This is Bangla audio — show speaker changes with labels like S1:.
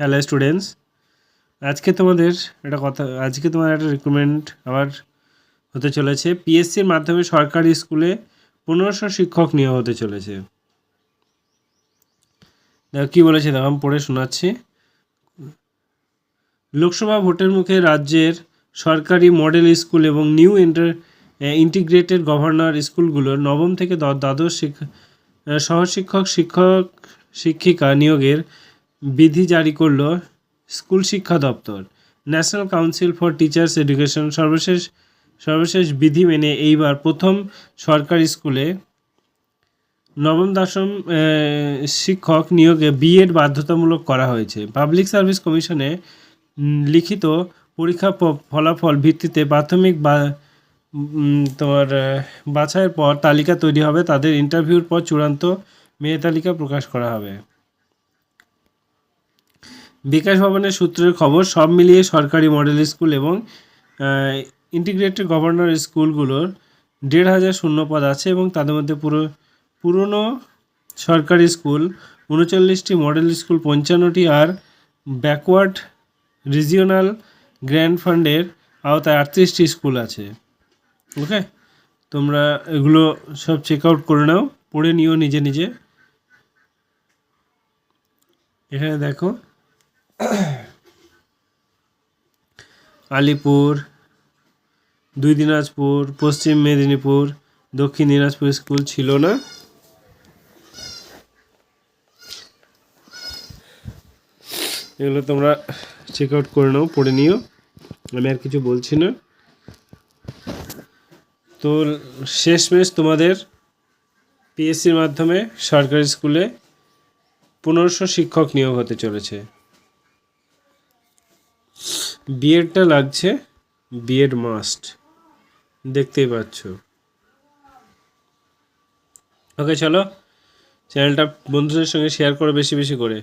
S1: হ্যালো স্টুডেন্টস আজকে তোমাদের একটা কথা, আজকে তোমার একটা রিক্রুটমেন্ট আবার হতে চলেছে। পিএসসির মাধ্যমে সরকারি স্কুলে পনেরোশো শিক্ষক নিয়োগ হতে চলেছে। দেখো কী বলেছে, দেখো, আমি পড়ে শোনাচ্ছি। লোকসভা ভোটের মুখে রাজ্যের সরকারি মডেল স্কুল এবং নিউ ইন্টার ইন্টিগ্রেটেড গভর্নর স্কুলগুলোর নবম থেকে দ্বা- দ্বাদশ শিক্ষা সহশিক্ষক, শিক্ষক, শিক্ষিকা নিয়োগের বিধি জারি করল স্কুল শিক্ষা দপ্তর। National Council for Teachers Education সর্বশেষ সর্বশেষ বিধি মেনে এইবার প্রথম সরকারি স্কুলে নবম দশম শিক্ষক নিয়োগে বিএড বাধ্যতামূলক করা হয়েছে। পাবলিক সার্ভিস কমিশনে লিখিত পরীক্ষা ফলাফল ভিত্তিতে প্রাথমিক বা তোমার বাছাইয়ের পর তালিকা তৈরি হবে। তাদের ইন্টারভিউর পর চূড়ান্ত মেয়ে তালিকা প্রকাশ করা হবে। বিকাশ ভবনের সূত্রের খবর, সব মিলিয়ে সরকারি মডেল স্কুল এবং ইন্টিগ্রেটেড গভর্নর স্কুলগুলোর দেড় হাজার শূন্যপদ আছে এবং তাদের মধ্যে পুরো, পুরনো সরকারি স্কুল, উনচল্লিশটি মডেল স্কুল, পঞ্চান্নটি আর ব্যাকওয়ার্ড রিজিওনাল গ্র্যান্ড ফান্ডের আওতায় আটত্রিশটি স্কুল আছে। ওকে? তোমরা এগুলো সব চেক আউট করে নাও, পড়ে নিও নিজে নিজে। এখানে দেখো। আলিপুর, দুই দিনাজপুর, পশ্চিম মেদিনীপুর, দক্ষিণ দিনাজপুর স্কুল ছিল না? এগুলো তোমরা চেক আউট করে নাও, পড়ে নিও। আমি আর কিছু বলছি না। তো শেষমেশ তোমাদের পিএসসির মাধ্যমে সরকারি স্কুলে পনেরোশো শিক্ষক নিয়োগ হতে চলেছে। বিএডটা লাগছে, বিয়ের মাস্ট দেখতেই পাচ্ছ। ওকে চলো। চ্যানেলটা বন্ধুদের সঙ্গে শেয়ার করো বেশি বেশি করে।